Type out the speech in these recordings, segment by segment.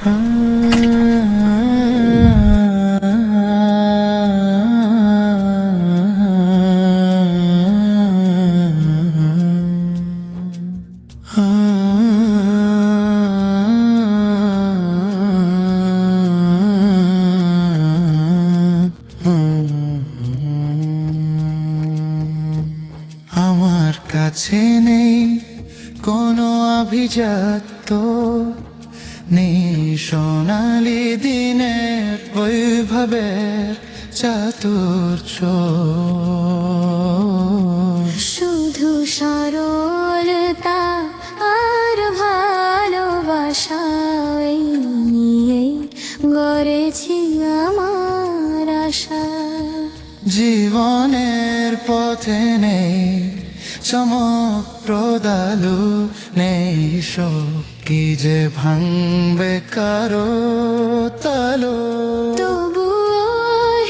আমার কাছে নেই কোনো অভিজাত সোনালি দিনের বৈভবের চাতুর্য শুধু সরলতা আর ভালোবাসা নিয়ে গড়েছি আমার আশা। জীবনের পথে নেই চমক প্রদালু নেই কি যে ভাঙবে কারও তালো? তবুও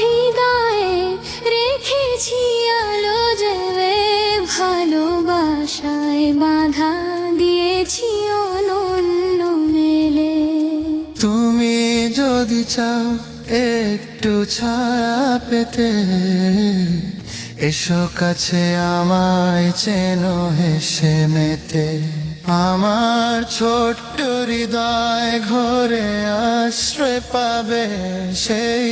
হৃদয়ে রেখেছি আলো জেবে ভালোবাসায় বাধা দিয়েছি অনন্য মেলে। তুমি যদি চাও একটু ছায়া পেতে এসো কাছে আমায় চেনো হেসে মেতে। আমার ছোট্ট হৃদয় ঘরে আশ্রয় পাবে সেই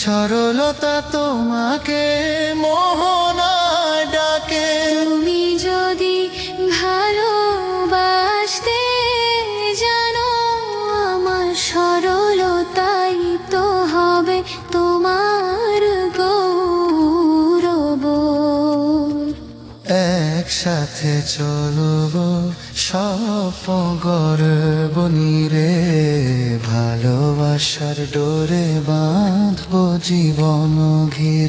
সরলতা তোমাকে মোহনায় একসাথে চলব সব গরবনি রে ভালোবাসার ডোরে বাঁধব জীবন ঘিরে।